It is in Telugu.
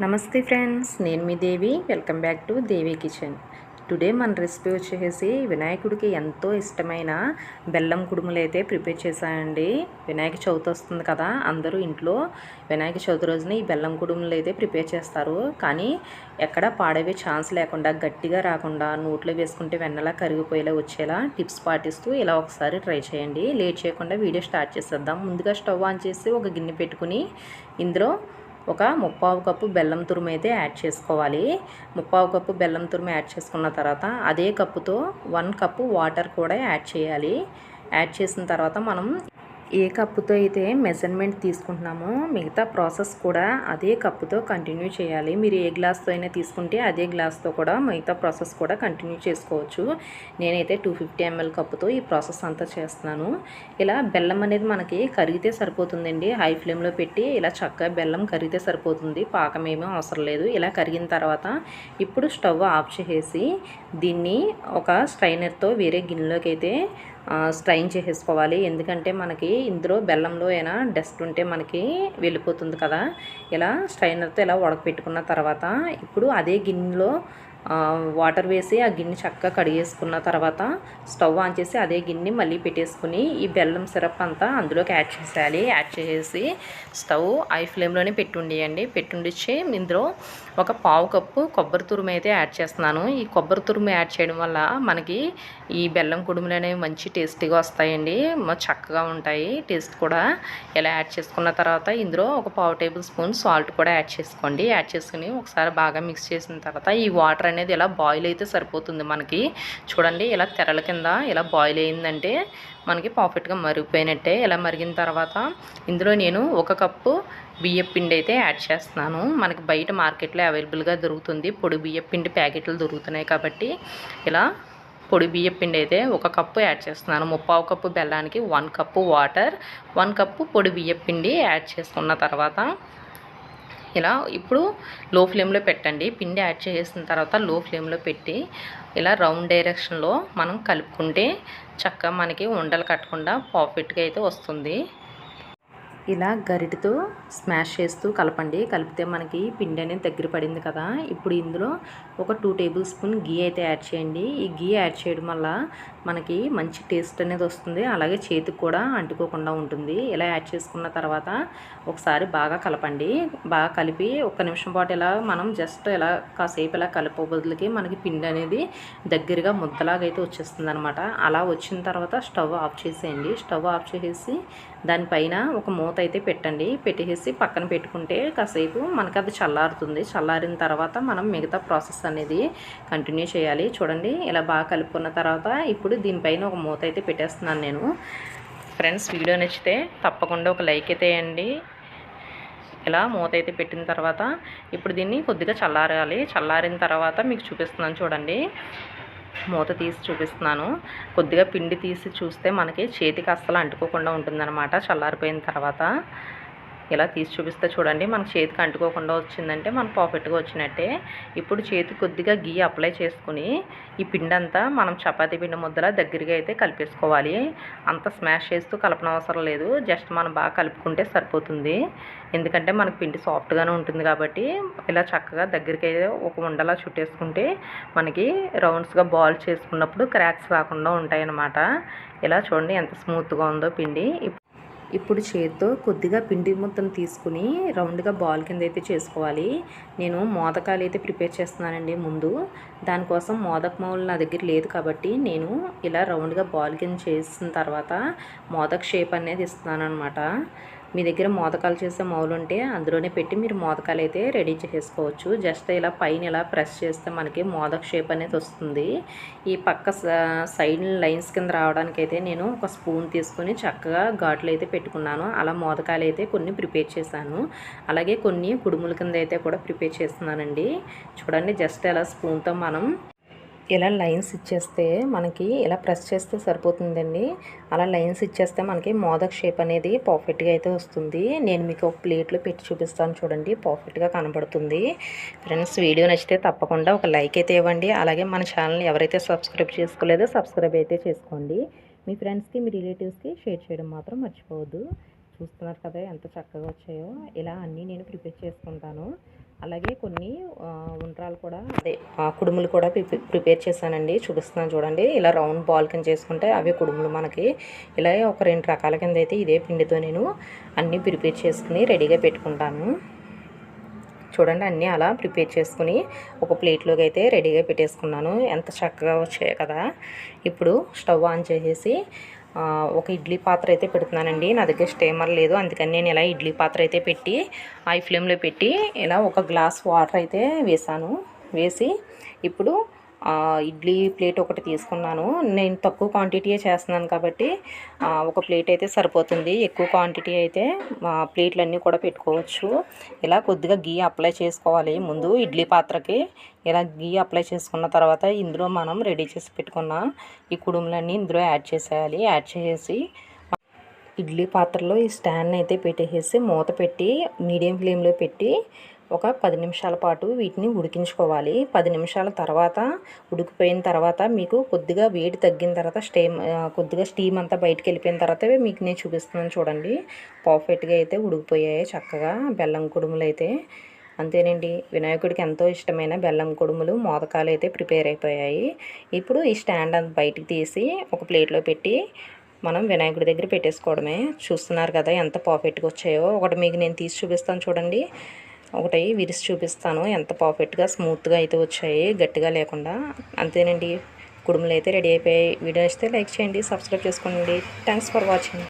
నమస్తే ఫ్రెండ్స్ నేను మీ Devi. Welcome back to Devi kitchen. Today మన రెసిపీ వచ్చేసి వినాయకుడికి ఎంతో ఇష్టమైన బెల్లం కుడుములు అయితే ప్రిపేర్ చేశానండి. వినాయక చవితి వస్తుంది కదా అందరూ ఇంట్లో వినాయక చవితి రోజున ఈ బెల్లం కుడుములు అయితే ప్రిపేర్ చేస్తారు. కానీ ఎక్కడ పాడవే ఛాన్స్ లేకుండా గట్టిగా రాకుండా నోట్లో వేసుకుంటే వెన్నలా కరిగిపోయేలా వచ్చేలా టిప్స్ పాటిస్తూ ఇలా ఒకసారి ట్రై చేయండి. లేట్ చేయకుండా వీడియో స్టార్ట్ చేసేద్దాం. ముందుగా స్టవ్ ఆన్ చేసి ఒక గిన్నె పెట్టుకుని ఇందులో ఒక ముప్పావు కప్పు బెల్లం తురుము అయితే యాడ్ చేసుకోవాలి. ముప్పావు కప్పు బెల్లం తురుము యాడ్ చేసుకున్న తర్వాత అదే కప్పుతో వన్ కప్పు వాటర్ కూడా యాడ్ చేయాలి. యాడ్ చేసిన తర్వాత మనం ఏ కప్పుతో అయితే మెజర్మెంట్ తీసుకుంటున్నామో మిగతా ప్రాసెస్ కూడా అదే కప్పుతో కంటిన్యూ చేయాలి. మీరు ఏ గ్లాస్తో అయినా తీసుకుంటే అదే గ్లాస్తో కూడా మిగతా ప్రాసెస్ కూడా కంటిన్యూ చేసుకోవచ్చు. నేనైతే టూ ఫిఫ్టీ ఎంఎల్ కప్పుతో ఈ ప్రాసెస్ అంతా చేస్తున్నాను. ఇలా బెల్లం అనేది మనకి కరిగితే సరిపోతుందండి. హై ఫ్లేమ్లో పెట్టి ఇలా చక్కగా బెల్లం కరిగితే సరిపోతుంది. పాకం ఏమీ అవసరం లేదు. ఇలా కరిగిన తర్వాత ఇప్పుడు స్టవ్ ఆఫ్ చేసేసి దీన్ని ఒక స్ట్రైనర్తో వేరే గిన్నెలోకి అయితే స్ట్రైన్ చేసేసుకోవాలి. ఎందుకంటే మనకి ఇందులో బెల్లంలో అయినా డస్ట్ ఉంటే మనకి వెళ్ళిపోతుంది కదా. ఇలా స్ట్రైనర్తో ఇలా ఉడకపెట్టుకున్న తర్వాత ఇప్పుడు అదే గిన్నెలో వాటర్ వేసి ఆ గిన్నె చక్కగా కడిగేసుకున్న తర్వాత స్టవ్ ఆన్ చేసి అదే గిన్నె మళ్ళీ పెట్టేసుకుని ఈ బెల్లం సిరప్ అంతా అందులోకి యాడ్ చేసేయాలి. యాడ్ చేసేసి స్టవ్ ఐ ఫ్లేమ్లోనే పెట్టుండియండి. పెట్టుండిచ్చి ఇందులో ఒక పావు కప్పు కొబ్బరి తురుము అయితే యాడ్ చేస్తున్నాను. ఈ కొబ్బరి తురుము యాడ్ చేయడం వల్ల మనకి ఈ బెల్లం కుడుములు అనేవి మంచి టేస్టీగా వస్తాయండి. చక్కగా ఉంటాయి. టేస్ట్ కూడా ఇలా యాడ్ చేసుకున్న తర్వాత ఇందులో ఒక పావు టేబుల్ స్పూన్ సాల్ట్ కూడా యాడ్ చేసుకోండి. యాడ్ చేసుకుని ఒకసారి బాగా మిక్స్ చేసిన తర్వాత ఈ వాటర్ అనేది ఇలా బాయిల్ అయితే సరిపోతుంది మనకి? చూడండి ఇలా తెరల కింద ఇలా బాయిల్ అయిందంటే మనకి పర్ఫెక్ట్గా మరిగిపోయినట్టే. ఇలా మరిగిన తర్వాత ఇందులో నేను ఒక కప్పు బియ్యం పిండి అయితే యాడ్ చేస్తున్నాను. మనకి బయట మార్కెట్లో అవైలబుల్గా దొరుకుతుంది. పొడి బియ్యం పిండి ప్యాకెట్లు దొరుకుతున్నాయి కాబట్టి ఇలా పొడి బియ్యం పిండి అయితే ఒక కప్పు యాడ్ చేస్తున్నాను. ముప్పావు cup బెల్లానికి one cup water one cup పొడి బియ్యం పిండి యాడ్ చేసుకున్న తర్వాత ఇలా ఇప్పుడు లో ఫ్లేమ్లో పెట్టండి. పిండి యాడ్ చేసిన తర్వాత లో ఫ్లేమ్లో పెట్టి ఇలా రౌండ్ డైరెక్షన్లో మనం కలుపుకుంటే చక్కగా మనకి ఉండలు కట్టకుండా పర్ఫెక్ట్గా అయితే వస్తుంది. ఇలా గరిటతో స్మాష్ చేస్తూ కలపండి. కలిపితే మనకి పిండి అనేది దగ్గర పడింది కదా. ఇప్పుడు ఇందులో ఒక టూ టేబుల్ స్పూన్ గీ అయితే యాడ్ చేయండి. ఈ గీ యాడ్ చేయడం వల్ల మనకి మంచి టేస్ట్ అనేది వస్తుంది. అలాగే చేతికి కూడా అంటుకోకుండా ఉంటుంది. ఇలా యాడ్ చేసుకున్న తర్వాత ఒకసారి బాగా కలపండి. బాగా కలిపి ఒక్క నిమిషం పాటు ఇలా మనం జస్ట్ ఇలా కాసేపు ఇలా కలిపే బదులకి మనకి పిండి అనేది దగ్గరగా ముద్దలాగా అయితే వచ్చేస్తుంది అనమాట అలా వచ్చిన తర్వాత స్టవ్ ఆఫ్ చేసేయండి. స్టవ్ ఆఫ్ చేసేసి దానిపైన ఒక మూత మూత అయితే పెట్టండి. పెట్టేసి పక్కన పెట్టుకుంటే కాసేపు మనకి అది చల్లారుతుంది. చల్లారిన తర్వాత మనం మిగతా ప్రాసెస్ అనేది కంటిన్యూ చేయాలి. చూడండి ఇలా బాగా కలుపుకున్న తర్వాత ఇప్పుడు దీనిపైన ఒక మూత అయితే పెట్టేస్తున్నాను నేను. ఫ్రెండ్స్ వీడియో నచ్చితే తప్పకుండా ఒక లైక్ అయితే వేయండి. ఇలా మూత అయితే పెట్టిన తర్వాత ఇప్పుడు దీన్ని కొద్దిగా చల్లారాలి. చల్లారిన తర్వాత మీకు చూపిస్తున్నాను చూడండి. మూత తీసి చూపిస్తున్నాను. కొద్దిగా పిండి తీసి చూస్తే మనకి చేతికి అస్సలు అంటుకోకుండా ఉంటుందన్నమాట చల్లారిపోయిన తర్వాత. ఇలా తీసి చూపిస్తే చూడండి. మనకు చేతికి అంటుకోకుండా వచ్చిందంటే మనం పర్ఫెక్ట్గా వచ్చినట్టే. ఇప్పుడు చేతికి కొద్దిగా గీ అప్లై చేసుకుని ఈ పిండి అంతా మనం చపాతీ పిండి ముద్దలా దగ్గరగా అయితే కలిపేసుకోవాలి. అంత స్మాష్ చేస్తూ కలపనవసరం లేదు. జస్ట్ మనం బాగా కలుపుకుంటే సరిపోతుంది. ఎందుకంటే మనకు పిండి సాఫ్ట్గానే ఉంటుంది కాబట్టి ఇలా చక్కగా దగ్గరికి అయితే ఒక ఉండలా చుట్టేసుకుంటే మనకి రౌండ్స్గా బాల్ చేసుకున్నప్పుడు క్రాక్స్ రాకుండా ఉంటాయి అన్నమాట ఇలా చూడండి ఎంత స్మూత్గా ఉందో పిండి. ఇప్పుడు చేతితో కొద్దిగా పిండి మొత్తం తీసుకుని రౌండ్గా బాల్ కింద అయితే చేసుకోవాలి. నేను మోదకాలు అయితే ప్రిపేర్ చేస్తున్నానండి ముందు. దానికోసం మోదక మౌలు నా దగ్గర లేదు కాబట్టి నేను ఇలా రౌండ్గా బాల్ కింద చేసిన తర్వాత మోదక్ షేప్ అనేది ఇస్తున్నాను అనమాట మీ దగ్గర మోదకాలు చేసే మౌలు ఉంటే అందులోనే పెట్టి మీరు మోదకాలు అయితే రెడీ చేసుకోవచ్చు. జస్ట్ ఇలా పైన ఇలా ప్రెస్ చేస్తే మనకి మోదక షేప్ అనేది వస్తుంది. ఈ పక్క సైడ్ లైన్స్ కింద రావడానికి అయితే నేను ఒక స్పూన్ తీసుకొని చక్కగా ఘాట్లు అయితే పెట్టుకున్నాను. అలా మోదకాలు అయితే కొన్ని ప్రిపేర్ చేశాను. అలాగే కొన్ని కుడుముల కింద అయితే కూడా ప్రిపేర్ చేస్తున్నానండి. చూడండి జస్ట్ ఇలా స్పూన్తో మనం ఇలా లైన్స్ ఇచ్చేస్తే మనకి ఇలా ప్రెస్ చేస్తే సరిపోతుందండి. అలా లైన్స్ ఇచ్చేస్తే మనకి మోదక్ షేప్ అనేది పర్ఫెక్ట్గా అయితే వస్తుంది. నేను మీకు ఒక ప్లేట్లో పెట్టి చూపిస్తాను చూడండి పర్ఫెక్ట్గా కనబడుతుంది. ఫ్రెండ్స్ వీడియో నచ్చితే తప్పకుండా ఒక లైక్ అయితే ఇవ్వండి. అలాగే మన ఛానల్ని ఎవరైతే సబ్స్క్రైబ్ చేసుకోలేదో సబ్స్క్రైబ్ అయితే చేసుకోండి. మీ ఫ్రెండ్స్కి మీ రిలేటివ్స్కి షేర్ చేయడం మాత్రం మర్చిపోవద్దు. చూస్తున్నారు కదా ఎంత చక్కగా వచ్చాయో. ఇలా అన్నీ నేను ప్రిపేర్ చేసుకుంటాను. అలాగే కొన్ని ఉండ్రాలు కూడా అదే కుడుములు కూడా ప్రిపేర్ చేశానండి. చూపిస్తున్నాను చూడండి. ఇలా రౌండ్ బాల్ కింద చేసుకుంటే అవి కుడుములు మనకి. ఇలా ఒక రెండు రకాల కింద అయితే ఇదే పిండితో నేను అన్నీ ప్రిపేర్ చేసుకుని రెడీగా పెట్టుకుంటాను. చూడండి అన్నీ అలా ప్రిపేర్ చేసుకుని ఒక ప్లేట్లోకి అయితే రెడీగా పెట్టేసుకున్నాను. ఎంత చక్కగా వచ్చాయి కదా. ఇప్పుడు స్టవ్ ఆన్ చేసేసి ఒక ఇడ్లీ పాత్ర అయితే పెడుతున్నానండి. నా దగ్గర స్టేమర్ లేదు. అందుకని నేను ఇలా ఇడ్లీ పాత్ర అయితే పెట్టి హై ఫ్లేమ్లో పెట్టి ఇలా ఒక గ్లాస్ వాటర్ అయితే వేసాను వేసి ఇప్పుడు ఇడ్లీ ప్లేట్ ఒకటి తీసుకున్నాను. నేను తక్కువ క్వాంటిటీయే చేస్తున్నాను కాబట్టి ఒక ప్లేట్ అయితే సరిపోతుంది. ఎక్కువ క్వాంటిటీ అయితే మా ప్లేట్లన్నీ కూడా పెట్టుకోవచ్చు. ఇలా కొద్దిగా గీ అప్లై చేసుకోవాలి. ముందు ఇడ్లీ పాత్రకి ఇలా గీ అప్లై చేసుకున్న తర్వాత ఇందులో మనం రెడీ చేసి పెట్టుకున్న ఈ కుడుములన్నీ ఇందులో యాడ్ చేసేయాలి. యాడ్ చేసి ఇడ్లీ పాత్రలో ఈ స్టాండ్ అయితే పెట్టేసి మూత పెట్టి మీడియం ఫ్లేమ్లో పెట్టి ఒక పది నిమిషాల పాటు వీటిని ఉడికించుకోవాలి. పది నిమిషాల తర్వాత ఉడికిపోయిన తర్వాత మీకు కొద్దిగా వేడి తగ్గిన తర్వాత స్టేమ్ కొద్దిగా స్టీమ్ అంతా బయటకు వెళ్ళిపోయిన తర్వాత మీకు నేను చూపిస్తున్నాను చూడండి. పర్ఫెక్ట్గా అయితే ఉడికిపోయాయి చక్కగా బెల్లం కుడుములు అయితే. అంతేనండి వినాయకుడికి ఎంతో ఇష్టమైన బెల్లం కుడుములు మోదకాలు అయితే ప్రిపేర్ అయిపోయాయి. ఇప్పుడు ఈ స్టాండ్ అంత బయటికి తీసి ఒక ప్లేట్లో పెట్టి మనం వినాయకుడి దగ్గర పెట్టేసుకోవడమే. చూస్తున్నారు కదా ఎంత పర్ఫెక్ట్గా వచ్చాయో. ఒకటి మీకు నేను తీసి చూపిస్తాను చూడండి. ఒకటి విరిసి చూపిస్తాను. ఎంత పర్ఫెక్ట్గా స్మూత్గా అయితే వచ్చాయి గట్టిగా లేకుండా. అంతేనండి. కుడుములు అయితే రెడీ అయిపోయాయి. వీడియో ఇస్తే లైక్ చేయండి సబ్స్క్రైబ్ చేసుకోండి. Thanks for watching.